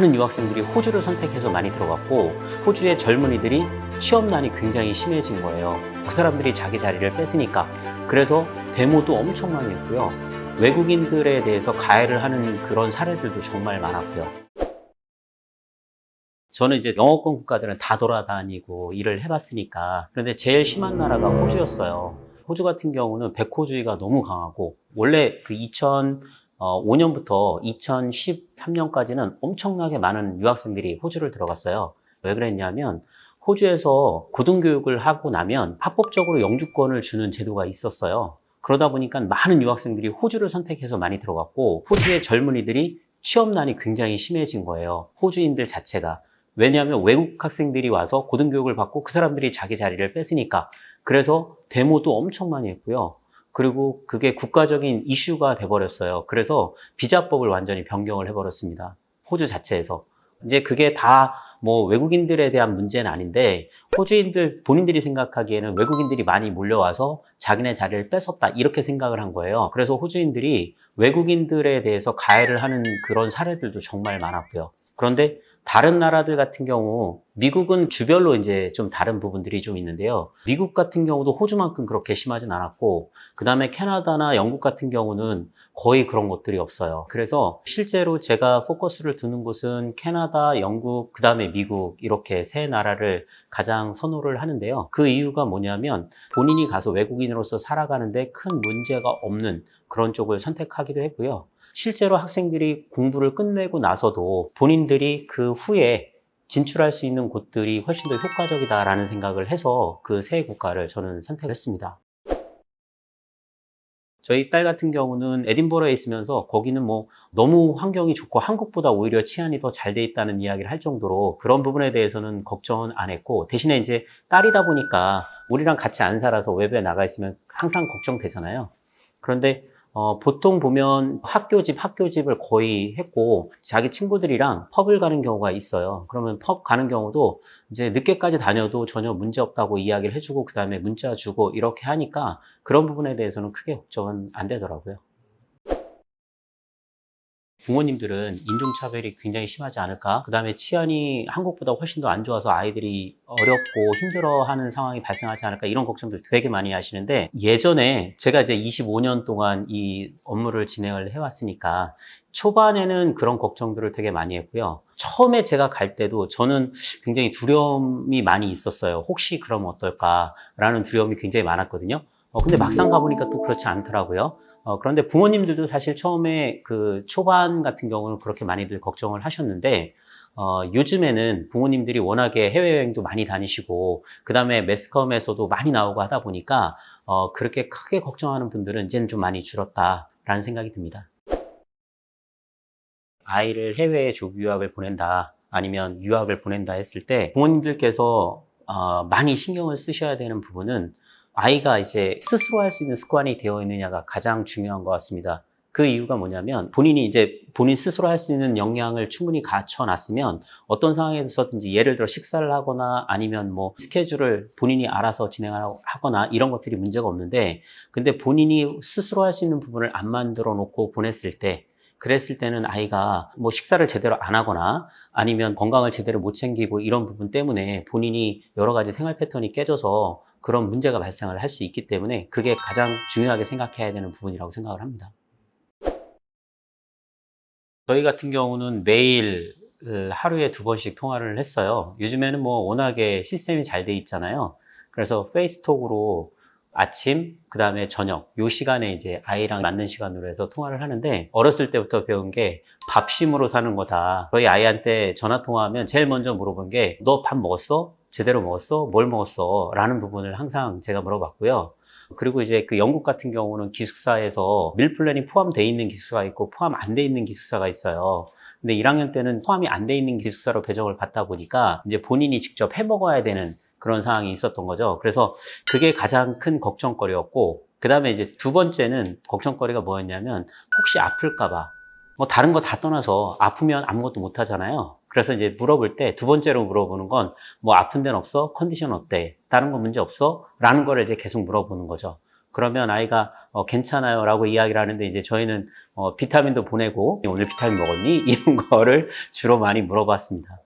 많은 유학생들이 호주를 선택해서 많이 들어갔고 호주의 젊은이들이 취업난이 굉장히 심해진 거예요. 그 사람들이 자기 자리를 뺐으니까 그래서 데모도 엄청 많이 했고요. 외국인들에 대해서 가해를 하는 그런 사례들도 정말 많았고요. 저는 이제 영어권 국가들은 다 돌아다니고 일을 해봤으니까 그런데 제일 심한 나라가 호주였어요. 호주 같은 경우는 백호주의가 너무 강하고 원래 그 2005년부터 2013년까지는 엄청나게 많은 유학생들이 호주를 들어갔어요. 왜 그랬냐면 호주에서 고등교육을 하고 나면 합법적으로 영주권을 주는 제도가 있었어요. 그러다 보니까 많은 유학생들이 호주를 선택해서 많이 들어갔고 호주의 젊은이들이 취업난이 굉장히 심해진 거예요. 호주인들 자체가. 왜냐하면 외국 학생들이 와서 고등교육을 받고 그 사람들이 자기 자리를 뺐으니까. 그래서 데모도 엄청 많이 했고요. 그리고 그게 국가적인 이슈가 돼버렸어요. 그래서 비자법을 완전히 변경을 해버렸습니다. 호주 자체에서. 이제 그게 다 뭐 외국인들에 대한 문제는 아닌데 호주인들 본인들이 생각하기에는 외국인들이 많이 몰려와서 자기네 자리를 뺏었다 이렇게 생각을 한 거예요. 그래서 호주인들이 외국인들에 대해서 가해를 하는 그런 사례들도 정말 많았고요. 그런데 다른 나라들 같은 경우 미국은 주별로 이제 좀 다른 부분들이 좀 있는데요. 미국 같은 경우도 호주만큼 그렇게 심하진 않았고 그 다음에 캐나다나 영국 같은 경우는 거의 그런 것들이 없어요. 그래서 실제로 제가 포커스를 두는 곳은 캐나다, 영국, 그 다음에 미국 이렇게 세 나라를 가장 선호를 하는데요. 그 이유가 뭐냐면 본인이 가서 외국인으로서 살아가는데 큰 문제가 없는 그런 쪽을 선택하기도 했고요. 실제로 학생들이 공부를 끝내고 나서도 본인들이 그 후에 진출할 수 있는 곳들이 훨씬 더 효과적이다라는 생각을 해서 그 세 국가를 저는 선택했습니다. 저희 딸 같은 경우는 에딘버러에 있으면서 거기는 뭐 너무 환경이 좋고 한국보다 오히려 치안이 더 잘 돼 있다는 이야기를 할 정도로 그런 부분에 대해서는 걱정은 안 했고 대신에 이제 딸이다 보니까 우리랑 같이 안 살아서 외부에 나가 있으면 항상 걱정되잖아요. 그런데 어, 보통 보면 학교 집, 학교 집을 거의 했고, 자기 친구들이랑 펍을 가는 경우가 있어요. 그러면 펍 가는 경우도 이제 늦게까지 다녀도 전혀 문제 없다고 이야기를 해주고, 그 다음에 문자 주고, 이렇게 하니까 그런 부분에 대해서는 크게 걱정은 안 되더라고요. 부모님들은 인종차별이 굉장히 심하지 않을까? 그 다음에 치안이 한국보다 훨씬 더 안 좋아서 아이들이 어렵고 힘들어하는 상황이 발생하지 않을까? 이런 걱정들 되게 많이 하시는데 예전에 제가 이제 25년 동안 이 업무를 진행을 해왔으니까 초반에는 그런 걱정들을 되게 많이 했고요. 처음에 제가 갈 때도 저는 굉장히 두려움이 많이 있었어요. 혹시 그러면 어떨까라는 두려움이 굉장히 많았거든요. 어, 근데 막상 가보니까 또 그렇지 않더라고요. 어, 그런데 부모님들도 사실 처음에 그 초반 같은 경우는 그렇게 많이들 걱정을 하셨는데, 어, 요즘에는 부모님들이 워낙에 해외여행도 많이 다니시고, 그 다음에 매스컴에서도 많이 나오고 하다 보니까, 어, 그렇게 크게 걱정하는 분들은 이제는 좀 많이 줄었다라는 생각이 듭니다. 아이를 해외에 조기 유학을 보낸다, 아니면 유학을 보낸다 했을 때, 부모님들께서 어, 많이 신경을 쓰셔야 되는 부분은 아이가 이제 스스로 할 수 있는 습관이 되어 있느냐가 가장 중요한 것 같습니다. 그 이유가 뭐냐면 본인이 이제 본인 스스로 할 수 있는 역량을 충분히 갖춰 놨으면 어떤 상황에서든지 예를 들어 식사를 하거나 아니면 뭐 스케줄을 본인이 알아서 진행하거나 이런 것들이 문제가 없는데 근데 본인이 스스로 할 수 있는 부분을 안 만들어 놓고 보냈을 때 그랬을 때는 아이가 뭐 식사를 제대로 안 하거나 아니면 건강을 제대로 못 챙기고 이런 부분 때문에 본인이 여러 가지 생활 패턴이 깨져서 그런 문제가 발생을 할 수 있기 때문에 그게 가장 중요하게 생각해야 되는 부분이라고 생각을 합니다. 저희 같은 경우는 매일 하루에 두 번씩 통화를 했어요. 요즘에는 뭐 워낙에 시스템이 잘 돼 있잖아요. 그래서 페이스톡으로 아침, 그 다음에 저녁, 요 시간에 이제 아이랑 맞는 시간으로 해서 통화를 하는데 어렸을 때부터 배운 게 밥심으로 사는 거다. 저희 아이한테 전화 통화하면 제일 먼저 물어본 게 너 밥 먹었어? 제대로 먹었어? 뭘 먹었어? 라는 부분을 항상 제가 물어봤고요. 그리고 이제 그 영국 같은 경우는 기숙사에서 밀 플랜이 포함되어 있는 기숙사가 있고 포함 안 돼 있는 기숙사가 있어요. 근데 1학년 때는 포함이 안 돼 있는 기숙사로 배정을 받다 보니까 이제 본인이 직접 해 먹어야 되는 그런 상황이 있었던 거죠. 그래서 그게 가장 큰 걱정거리였고, 그 다음에 이제 두 번째는 걱정거리가 뭐였냐면, 혹시 아플까봐. 뭐 다른 거 다 떠나서 아프면 아무것도 못 하잖아요. 그래서 이제 물어볼 때 두 번째로 물어보는 건, 뭐 아픈 데는 없어? 컨디션 어때? 다른 거 문제 없어? 라는 거를 이제 계속 물어보는 거죠. 그러면 아이가 어, 괜찮아요 라고 이야기를 하는데 이제 저희는 어, 비타민도 보내고 오늘 비타민 먹었니? 이런 거를 주로 많이 물어봤습니다.